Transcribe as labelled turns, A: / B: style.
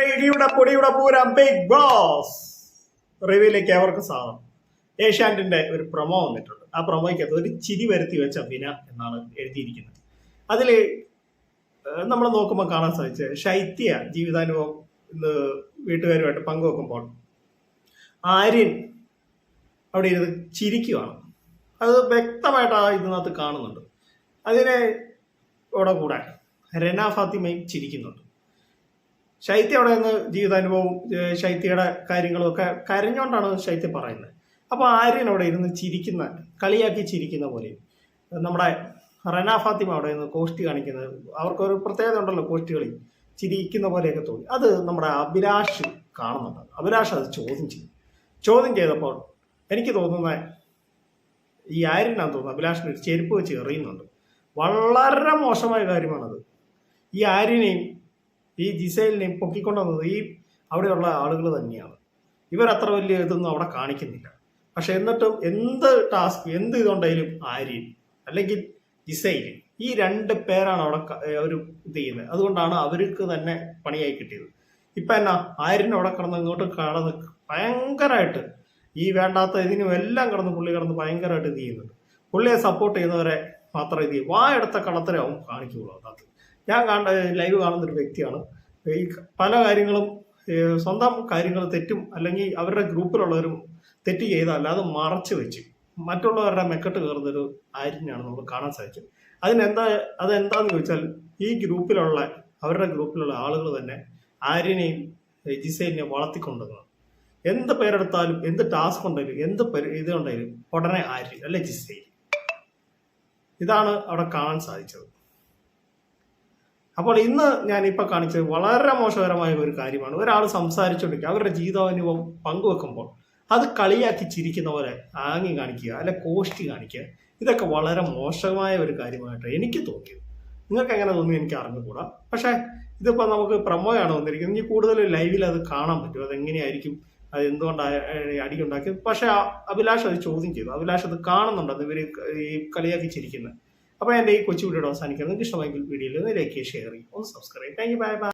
A: ഇടിയുടെ പൊടിയുടെ Pooram big boss റിവ്യൂലേക്ക് അവർക്ക് സ്വാഗതം. ഏഷ്യാനെറ്റിന്റെ ഒരു പ്രൊമോ വന്നിട്ടുണ്ട്. ആ പ്രൊമോയ്ക്കകത്ത് ഒരു ചിരി വരുത്തി വെച്ച വിന എന്നാണ് എഴുതിയിരിക്കുന്നത്. അതിൽ നമ്മൾ നോക്കുമ്പോൾ കാണാൻ സാധിച്ചത് ശൈത്യ ജീവിതാനുഭവം ഇന്ന് വീട്ടുകാരുമായിട്ട് പങ്കുവെക്കുമ്പോൾ. ആര്യൻ അവിടെ ഇരുന്ന് ചിരിക്കുവാണ്. അത് വ്യക്തമായിട്ട് ആ ഇതിനകത്ത് കാണുന്നുണ്ട്. അതിനെ ഇവിടെ കൂടാൻ രന ഫാത്തിമയും ചിരിക്കുന്നുണ്ട്. ശൈത്യ അവിടെ നിന്ന് ജീവിതാനുഭവവും ശൈത്യയുടെ കാര്യങ്ങളും ഒക്കെ കരഞ്ഞോണ്ടാണ് ശൈത്യ പറയുന്നത്. അപ്പോൾ ആര്യൻ അവിടെ ഇരുന്ന് ചിരിക്കുന്ന കളിയാക്കി ചിരിക്കുന്ന പോലെ. നമ്മുടെ റന ഫാത്തിമ അവിടെ നിന്ന് കോഷ്ടി കാണിക്കുന്നത് അവർക്കൊരു പ്രത്യേകത ഉണ്ടല്ലോ കോഷ്ടി കളി ചിരിക്കുന്ന പോലെയൊക്കെ തോന്നി. അത് നമ്മുടെ അഭിലാഷ് കാണുന്നുണ്ട്. അഭിലാഷ് അത് ചോദ്യം ചെയ്തു ചോദ്യം ചെയ്തപ്പോൾ എനിക്ക് തോന്നുന്ന ഈ ആര്യനാന്ന് തോന്നുന്നു അഭിലാഷിന് ഒരു ചെരുപ്പ് വെച്ച് എറിയുന്നുണ്ട്. വളരെ മോശമായ കാര്യമാണത്. ഈ ആര്യനെയും ഈ ജിസൈലിനെ പൊക്കിക്കൊണ്ടുവന്നത് ഈ അവിടെയുള്ള ആളുകൾ തന്നെയാണ്. ഇവർ അത്ര വലിയ ഇതൊന്നും അവിടെ കാണിക്കുന്നില്ല. പക്ഷെ എന്നിട്ടും എന്ത് ടാസ്ക് എന്ത് ഇതുണ്ടെങ്കിലും ആര്യൻ അല്ലെങ്കിൽ ജിസൈൽ ഈ രണ്ട് പേരാണ് അവിടെ ഒരു ഇത് ചെയ്യുന്നത്. അതുകൊണ്ടാണ് അവർക്ക് തന്നെ പണിയായി കിട്ടിയത്. ഇപ്പൊ എന്നാ ആര്യൻ അവിടെ കിടന്ന് ഇങ്ങോട്ട് കടന്ന് ഭയങ്കരമായിട്ട് ഈ വേണ്ടാത്ത ഇതിനും എല്ലാം കിടന്ന് പുള്ളി കിടന്ന് ഭയങ്കരമായിട്ട് ഇത് ചെയ്യുന്നുണ്ട്. പുള്ളിയെ സപ്പോർട്ട് ചെയ്യുന്നവരെ മാത്രം ഇത് വായെടുത്ത കളത്തരെ അവൻ കാണിക്കുള്ളൂ അതിനകത്ത്. ഞാൻ കാണ ലൈവ് കാണുന്ന ഒരു വ്യക്തിയാണ്. ഈ പല കാര്യങ്ങളും സ്വന്തം കാര്യങ്ങൾ തെറ്റും അല്ലെങ്കിൽ അവരുടെ ഗ്രൂപ്പിലുള്ളവരും തെറ്റ് ചെയ്തല്ല അത് മറച്ചു വെച്ച് മറ്റുള്ളവരുടെ മെക്കെട്ട് കയറുന്നൊരു ആര്യനാണ് നമുക്ക് കാണാൻ സാധിച്ചത് അതിനെന്താ അതെന്താന്ന് ചോദിച്ചാൽ ഈ ഗ്രൂപ്പിലുള്ള അവരുടെ ഗ്രൂപ്പിലുള്ള ആളുകൾ തന്നെ ആര്യനെയും ഏഹ് ജിസൈലിനെയും വളർത്തിക്കൊണ്ടുവരണം. എന്ത് പേരെടുത്താലും എന്ത് ടാസ്ക് ഉണ്ടെങ്കിലും എന്ത് ഇത് ഉണ്ടെങ്കിലും ഉടനെ ആര്യൻ അല്ലെ ജിസൈൽ. ഇതാണ് അവിടെ കാണാൻ സാധിച്ചത്. അപ്പോൾ ഇന്ന് ഇപ്പൊ കാണിച്ചത് വളരെ മോശകരമായ ഒരു കാര്യമാണ്. ഒരാൾ സംസാരിച്ചുകൊണ്ടിരിക്കുക അവരുടെ ജീവിതാനുഭവം പങ്കുവെക്കുമ്പോൾ അത് കളിയാക്കി ചിരിക്കുന്ന പോലെ ആങ്ങി കാണിക്കുക അല്ലെ കോഷ്ടി കാണിക്കുക. ഇതൊക്കെ വളരെ മോശമായ ഒരു കാര്യമായിട്ട് എനിക്ക് തോന്നിയത്. നിങ്ങൾക്ക് എങ്ങനെ തോന്നി എനിക്ക് അറിഞ്ഞുകൂടാ? പക്ഷേ ഇതിപ്പോൾ നമുക്ക് പ്രമോയാണ് വന്നിരിക്കുന്നത്. ഇനി കൂടുതൽ ലൈവിൽ അത് കാണാൻ പറ്റും. അതെങ്ങനെയായിരിക്കും? അത് എന്തുകൊണ്ടാണ് അടി ഉണ്ടാക്കിയത് പക്ഷേ അഭിലാഷ് അത് ചോദ്യം ചെയ്തു. അഭിലാഷ് അത് കാണുന്നുണ്ട്. അത് ഇവർ ഈ കളിയാക്കി ചിരിക്കുന്നത് അപ്പോൾ എന്റെ ഈ കൊച്ചു വീഡിയോ അവസാനിക്കുന്നത് നിങ്ങൾക്ക് ഇഷ്ടമെങ്കിൽ വീഡിയോയിൽ ഒന്ന് ലൈക്ക് ഷെയർ ചെയ്യും ഒന്ന് subscribe thank you bye bye